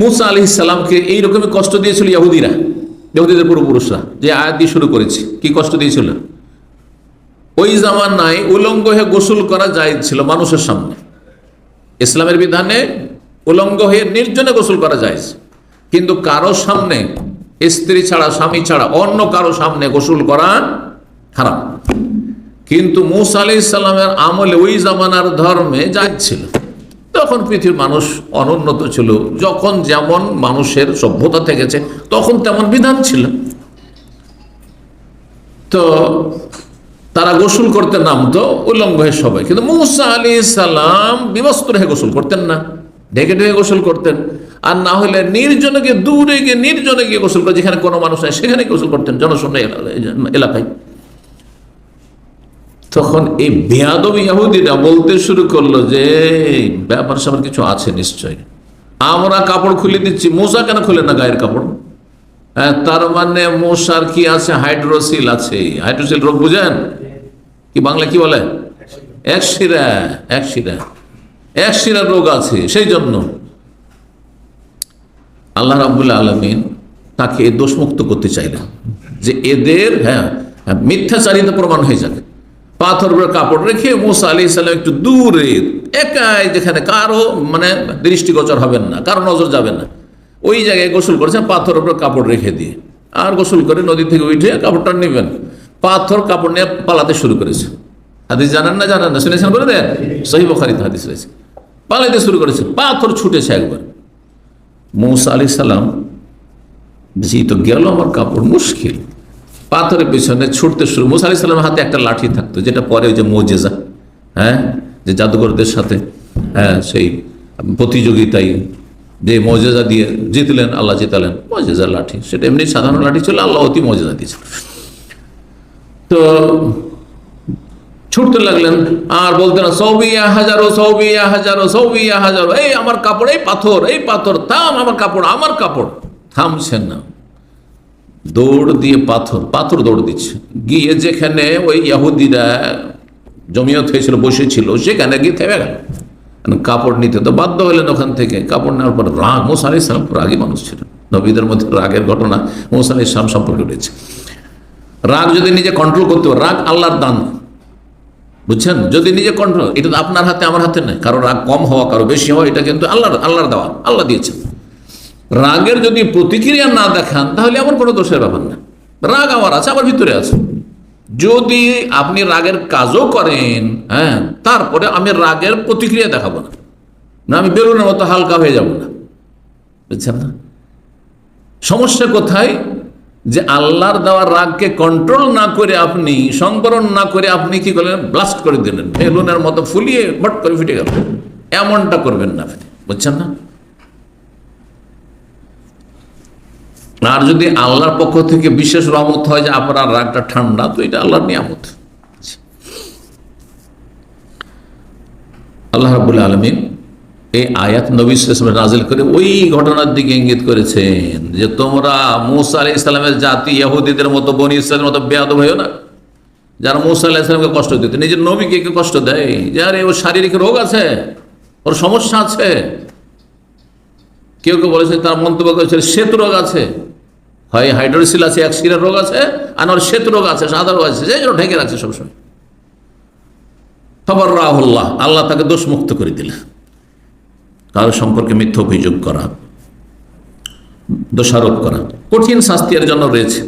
মুসা আলি ইসাল্লামকে এইরকমই কষ্ট দিয়েছিল ইহুদিরা ইহুদিদের পূর্বপুরুষরা, যে আয়াত দিয়ে শুরু করেছি। কি কষ্ট দিয়েছিল? ওই জামানায় উলঙ্গ হয়ে গোসল করা যায় ছিল মানুষের সামনে। ইসলামের বিধানে উলঙ্গ হয়ে নির্জনে গোসল করা যায় কিন্তু কারও সামনে, স্ত্রী ছাড়া, স্বামী ছাড়া, অন্য কারও সামনে গোসল করা খারাপ। কিন্তু মুসা আলি ইসলামের আমলে ওই জামানার ধর্মে যাচ্ছিল তখন পৃথিবীর মানুষ অনুন্নত ছিল, যখন যেমন মানুষের সভ্যতা থেকেছে, তখন তেমন বিধান ছিল। তো তারা গোসল করতে নামতো উল্লঙ্গ হয়ে সবাই। কিন্তু মুসা আলী সালাম বিবস্ত্র হয়ে গোসল করতেন না। ঢেকে ঢেকে গোসল করতেন। আর না হলে নির্জনে গিয়ে, দূরে গিয়ে, নির্জনে গিয়ে গোসল করে, যেখানে কোনো মানুষ নাই, সেখানে গোসল করতেন। জনশূন্য এলা- এলাকায়। তখন এই বেয়াদব ইয়াহুদিরা বলতে শুরু করল যে ব্যাপার স্যাপার কিছু আছে নিশ্চয় আমরা কাপড় খুলে দিচ্ছি। মশা কেন খুলে না গায়ের কাপড়? হ্যাঁ, তার মানে মশার কি আছে? হাইড্রোসিল আছে। হাইড্রোসিল রোগ বুঝেন? কি বাংলা কি বলে? এক শিরা এক শিরা এক শিরা রোগ আছে সেই জন্য। আল্লাহ রাবুল্লাহ আলমিন তাকে দোষমুক্ত করতে চাইলেন। যে এদের হ্যাঁ, মিথ্যাচারিতা প্রমাণ হয়ে যাবে। পাথর উপরে কাপড় রেখে মুসা আলি সাল্লাম একটু দূরে, একাই যেখানে কারও মানে দৃষ্টিগোচর হবেন না, কারও নজর যাবে না। ওই জায়গায় গোসল করেছেন পাথর উপরে কাপড় রেখে দিয়ে। আর গোসল করে নদী থেকে উঠে কাপড়টা নেবেন। পাথর কাপড় নিয়ে পালাতে শুরু করেছে। হাদিস জানেন না জানেন না? শুনেছেন বলে দেন? সহি বখারিতে হাদিস রয়েছে। পালাইতে শুরু করেছে, পাথর ছুটেছে একবার। মৌসা আলি সাল্লাম জি, তো গেল আমার কাপড় মুশকিল। পাথরের পিছনে ছুটতে শুরু। মুসা আলি সাল্লামের হাতে একটা লাঠি থাকতো, যেটা পরে ওই যে মোজেজা হ্যাঁ? যে জাদুঘরদের সাথে হ্যাঁ সেই প্রতিযোগিতায় যে মজেজা দিয়ে জিতলেন, আল্লাহ জিতালেন মজেজা লাঠি। সেটা এমনি সাধারণ লাঠি ছিল, আল্লাহ অতি মজেজা দিয়েছিল তো ছুটতে লাগলেন, আর বলতেন সৌবিয়া হাজারো সৌবিয়া হাজারো সৌবিয়া হাজারো, এই আমার কাপড়, এই পাথর এই পাথর, থাম আমার কাপড় আমার কাপড় থামছেন না দৌড় দিয়ে পাথর পাথর দৌড় দিচ্ছে। গিয়ে যেখানে ওই ইয়াহুদিরা জমিয়ত হয়েছিল, বসেছিল, সেখানে গিয়ে থেমে গেল। কাপড় নিতে তো বাধ্য হলেন ওখান থেকে। কাপড় নেওয়ার পর রাগ, মোসা ইসলাম রাগী মানুষ ছিলেন। নবীদের মধ্যে রাগের ঘটনা মোসা ইসলাম সম্পর্কে রয়েছে। রাগ যদি নিজে কন্ট্রোল করতে পারে, রাগ আল্লাহর দান। বুঝছেন? যদি নিজে কন্ট্রোল এটা আপনার হাতে, আমার হাতে নেই কারও রাগ কম হওয়া, কারও বেশি হওয়া, এটা কিন্তু আল্লাহর আল্লাহর দেওয়া, আল্লাহ দিয়েছেন। রাগের যদি প্রতিক্রিয়া না দেখান, তাহলে এমন কোনো দোষের ব্যাপার না। রাগ আমার আছে, আমার ভিতরে আছে। যদি আপনি রাগের কাজও করেন হ্যাঁ তারপরে আমি রাগের প্রতিক্রিয়া দেখাবো না। না, আমি বেলুনের মতো হালকা হয়ে যাব না। বুঝছেন না? সমস্যা কোথায়? যে আল্লাহর দেওয়ার রাগকে কন্ট্রোল না করে আপনি, সংবরণ না করে আপনি কি করলেন? ব্লাস্ট করে দিলেন। বেলুনের মতো ফুলিয়ে ভট করে ফিটে গেল। এমনটা করবেন না আপনি। বুঝছেন না? আর যদি আল্লাহর পক্ষ থেকে বিশেষ রহমত হয় যে আপনার রাগটা ঠান্ডা, তো এটা আল্লাহর নিয়ামত। আল্লাহ রাবুল আলমিন এই আয়াত নবী ইসলামের নাজিল করে ওই ঘটনার দিকে ইঙ্গিত করেছেন যে তোমরা মুসা আলি ইসলামের জাতি, ইহুদিদের মতো, বনি ইসলামের মতো বেয়াদব হয়েও না। যারা মুসা আল্লাহ ইসলামকে কষ্ট দিত, নিজের নবীকে কে কষ্ট দেয়। যার ওর শারীরিক রোগ আছে, ওর সমস্যা আছে। কেউ কেউ বলেছে, তার মন্তব্য করেছে, শ্বেত রোগ আছে। হয় হাইড্রোসিল আছে এক শিরার রোগ আছে আর ওর শ্বেত রোগ আছে, সাদা রোগ আছে, যে জন্য ঢেকে রাখছে সবসময়। খবর রাহুল্লাহ আল্লাহ তাকে দোষমুক্ত করে দিলেন। কারও সম্পর্কে মিথ্য অভিযোগ করা, দোষারোপ করা, কঠিন শাস্তি এর জন্য রয়েছে।